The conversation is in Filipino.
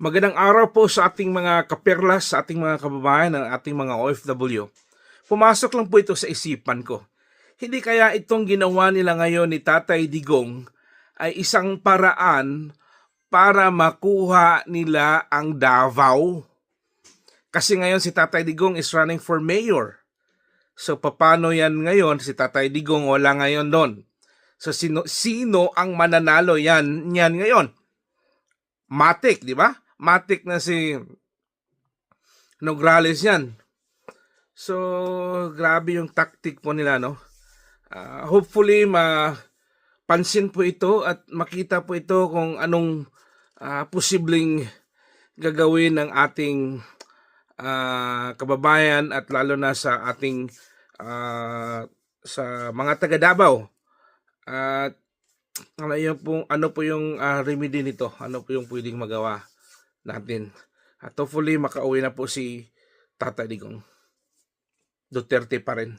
Magandang araw po sa ating mga kaperlas, sa ating mga kababayan, ang ating mga OFW. Pumasok lang po ito sa isipan ko. Hindi kaya itong ginawa nila ngayon ni Tatay Digong ay isang paraan para makuha nila ang Davao? Kasi ngayon si Tatay Digong is running for mayor. So paano yan ngayon? Si Tatay Digong wala ngayon doon. So sino, sino ang mananalo yan, yan ngayon? Matik, di ba? Matik na si Nograles yan. So, grabe yung tactic po nila, no? Ah, hopefully, ma pansin po ito at makita po ito kung anong ah, posibleng gagawin ng ating ah, kababayan at lalo na sa ating ah, sa mga taga Davao. At ano yung po, ano po yung ah, remedy nito? Ano po yung pwedeng magawa natin? At hopefully makauwi na po si Tata Digong. Duterte pa rin.